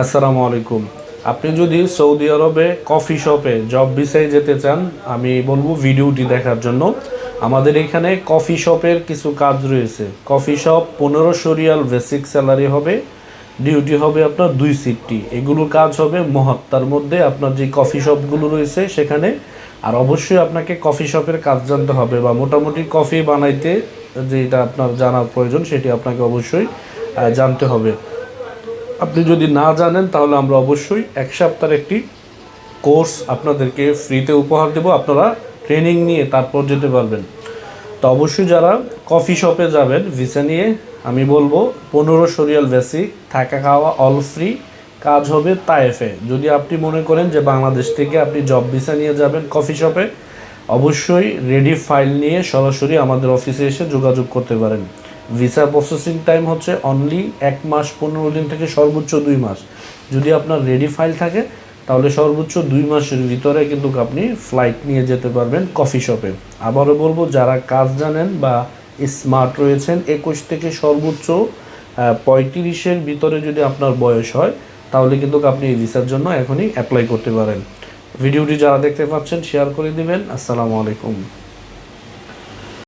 আসসালামু আলাইকুম। আপনি যদি সৌদি আরবে কফি শপে জব ভিসায় যেতে চান, আমি বলব ভিডিওটি দেখার জন্য। আমাদের এখানে কফি শপের কিছু কাজ রয়েছে। কফি শপ পনেরোশো রিয়াল বেসিক স্যালারি হবে, ডিউটি হবে আপনার দুই সিটটি। এগুলোর কাজ হবে মহত্তার মধ্যে আপনার যে কফি শপগুলো রয়েছে সেখানে। আর অবশ্যই আপনাকে কফি শপের কাজ জানতে হবে বা মোটামুটি কফি বানাইতে যেটা আপনার জানার প্রয়োজন সেটি আপনাকে অবশ্যই জানতে হবে। আপনি যদি না জানেন, তাহলে আমরা অবশ্যই এক সপ্তাহের একটি কোর্স আপনাদেরকে ফ্রিতে উপহার দেব। আপনারা ট্রেনিং নিয়ে তারপর যেতে পারবেন। তো অবশ্যই যারা কফি শপে যাবেন, ভিসা নিয়ে, আমি বলব পনেরো সরিয়াল বেসিক, থাকা খাওয়া অল ফ্রি কাজ হবে তায়েফে। যদি আপনি মনে করেন যে বাংলাদেশ থেকে আপনি জব ভিসা নিয়ে যাবেন কফি শপে, অবশ্যই রেডি ফাইল নিয়ে সরাসরি আমাদের অফিসে এসে যোগাযোগ করতে পারেন। ভিসা প্রসেসিং টাইম হচ্ছে অনলি এক মাস পনেরো দিন থেকে সর্বোচ্চ দুই মাস। যদি আপনার রেডি ফাইল থাকে, তাহলে সর্বোচ্চ দুই মাসের ভিতরে কিন্তু আপনি ফ্লাইট নিয়ে যেতে পারবেন কফি শপে আবারও বলব, যারা কাজ জানেন বা স্মার্ট রয়েছেন, একুশ থেকে সর্বোচ্চ পঁয়ত্রিশের ভিতরে যদি আপনার বয়স হয়, তাহলে কিন্তু আপনি এই ভিসার জন্য এখনই অ্যাপ্লাই করতে পারেন। ভিডিওটি যারা দেখতে পাচ্ছেন শেয়ার করে দিবেন। আসসালামু আলাইকুম।